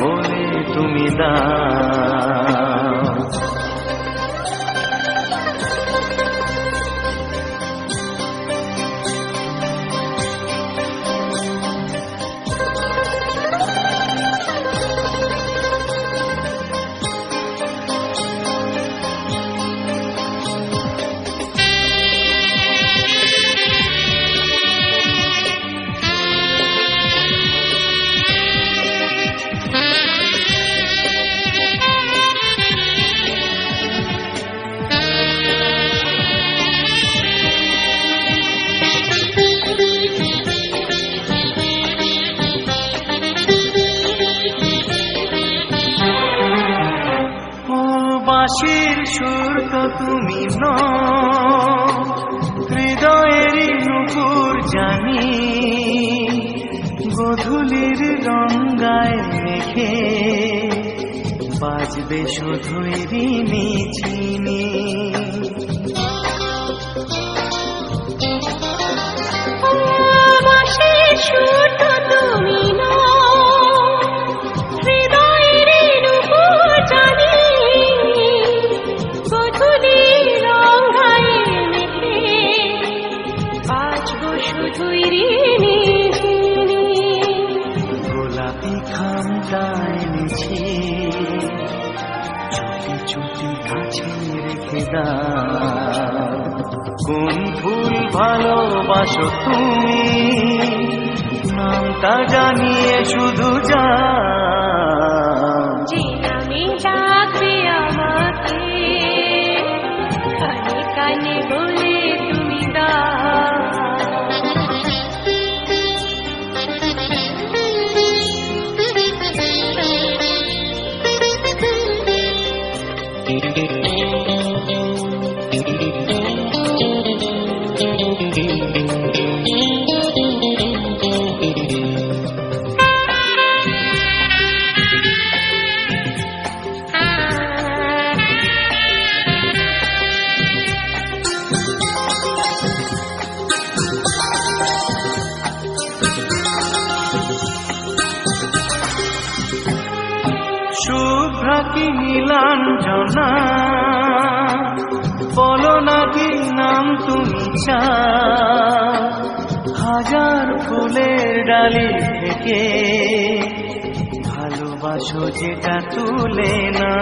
বলে তুমি দা বাঁশির সুর তো তুমি ন হৃদয়ের নুপুর জানি, গধুলির রঙ্গায় মেখে বাজবে শুধুই রিনি চিনি চুটি কাছে রেখে দাও কোন ফুল ভালোবাসো তুমি? নামটা জানিয়ে শুধু যে নীলাঞ্জনা বলো না কি নাম তুমি হাজার ফুলের ডালি থেকে ভালোবাসো যেটা তুলে না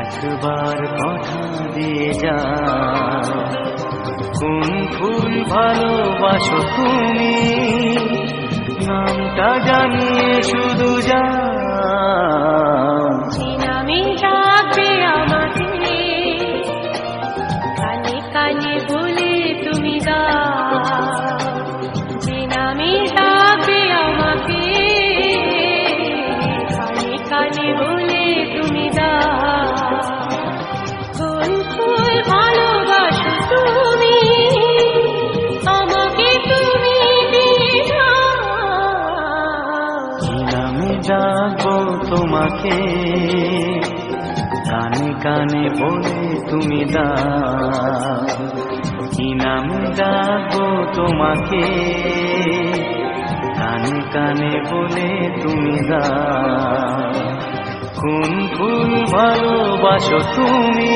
একবার কথা দিয়ে যা কোন ফুল ভালোবাসো তুমি? নামটা জানিয়ে শুধু ডাকবো তোমাকে। কানে কানে বলে তুমি দা কি নাম ডাকবো তোমাকে। কানে কানে বলে তুমি দা কোন ফুল ভালোবাসো তুমি?